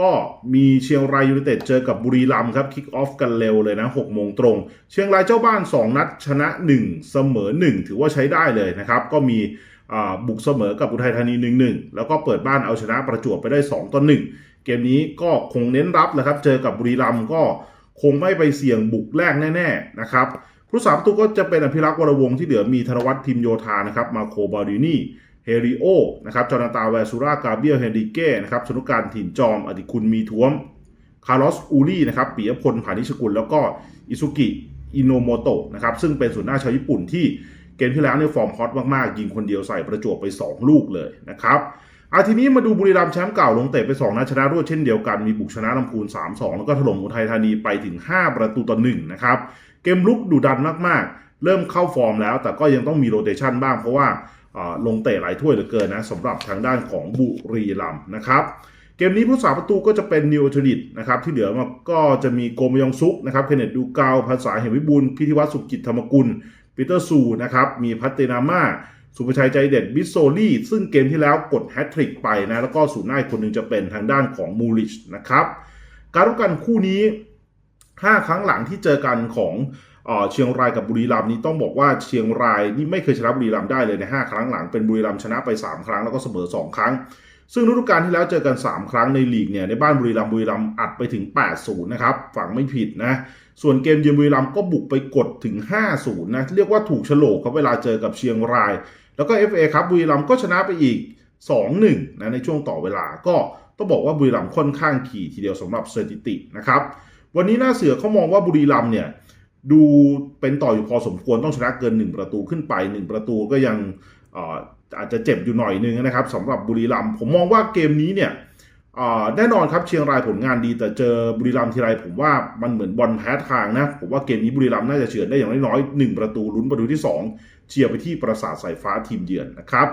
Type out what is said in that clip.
ก็มีเชียงรายยูไนเต็ดเจอกับบุรีรัมย์ครับคิกออฟกันเร็วเลยนะ6โมงตรง เชียงรายเจ้าบ้าน 2 นัดชนะ 1 เสมอ 1 ถือว่าใช้ได้เลยนะครับ ก็มีบุกเสมอกับอุทัยธานี 1-1 แล้วก็เปิดบ้านเอาชนะประจวบไปได้ 2ต่อ1เกมนี้ก็คงเน้นรับแหละครับ เจอกับบุรีรัมย์ก็คงไม่ไปเสี่ยงบุกแรกแน่ๆนะครับผู้สาประตูก็จะเป็นอภิรักษ์วรวงศ์ที่เหลือมีธนวัฒน์พิมโยธานะครับมาโคบารินี เฮริโอนะครับจอนาตาแวซูรา กาเบียล เฮนริเก้นะครับชนุการถิ่นจอม อดิคุณมีท้วม คาร์ลอส อูรี่นะครับปิยพลผานิชกุล แล้วก็อิซุกิ อิโนโมโตะนะครับซึ่งเป็นศูนย์หน้าชาวญี่ปุ่นที่เกมที่แล้วเนี่ยฟอร์มฮอตมากๆ ยิงคนเดียวใส่ประจวบไป 2 ลูกเลยนะครับอาทีนี้มาดูบุรีรัมย์แชมป์เก่าลงเตะไป2นัดชนะรวดเช่นเดียวกันมีบุกชนะลำพูน 3-2 แล้วก็ถล่มอุทัยธานีไปถึง 5 ประตูต่อ1นะครับเกมลุกดุดันมากๆ เริ่มเข้าฟอร์มแล้ว แต่ก็ยังต้องมีโรเตชันบ้างเพราะว่าอ่า ลงเตะหลายถ้วยเหลือเกินนะสำหรับทางด้านของบุรีรัมนะครับเกมนี้ผู้สาประตูก็จะเป็นนิวอทริดนะครับที่เหลือมาก็จะมีโกมยองซุกนะครับเคนเนตดูกาภาษาเหมวิบูลพิธิวัฒสุกิจธรรมกุลปีเตอร์ซูนะครับมีพัตเตนาม่าสุภชัยใจเด็ดบิสโซลี่ ซึ่งเกมที่แล้วกดแฮตทริกไปนะ แล้วก็ศูนย์หน้าอีกคนหนึ่งจะเป็นทางด้านของมูริชนะครับ การรู้กันคู่นี้ 5 ครั้งหลังที่เจอกันของ เชียงรายกับบุรีรัมย์นี่ต้องบอกว่าเชียงรายนี่ไม่เคยชนะบุรีรัมย์ได้เลยใน 5 ครั้งหลังเป็นบุรีรัมย์ชนะไป 3 ครั้งแล้วก็เสมอ 2 ครั้ง ซึ่งฤดูกาลที่แล้วเจอกัน 3 ครั้งในลีกเนี่ยในบ้านบุรีรัมย์บุรีรัมย์อัดไปถึง 8-0 นะครับฝั่งไม่ผิดนะส่วนเกมเยือนบุรีรัมย์ก็บุกไปกดถึง 5-0 นะเรียกว่าถูกโฉลกครับเวลาเจอกับเชียงราย แล้วก็ FA ครับบุรีรัมย์ก็ชนะไปอีก 2-1 นะในช่วงต่อเวลาก็ต้องบอกว่าบุรีรัมย์ค่อนข้างขี่ทีเดียวสำหรับสถิตินะครับวันนี้หน้าเสือเขามองว่าบุรีรัมย์เนี่ย ดูเป็นต่ออยู่พอสมควรต้องชนะเกิน 1 ประตูขึ้นไป 1 ประตูก็ยังอาจจะเจ็บอยู่หน่อยนึงนะครับสำหรับบุรีรัมย์ผมมองว่าเกมนี้เนี่ยแน่นอนครับเชียงรายผลงานดีแต่เจอบุรีรัมย์ทีไรผมว่ามันเหมือนบอลแพ้ทางนะผมว่าเกมนี้บุรีรัมย์น่าจะเฉือนได้อย่างน้อยๆ1ประตูลุ้นประตูที่ 2 เชียร์ไปที่ประสาทสายฟ้าทีมเยือนนะครับ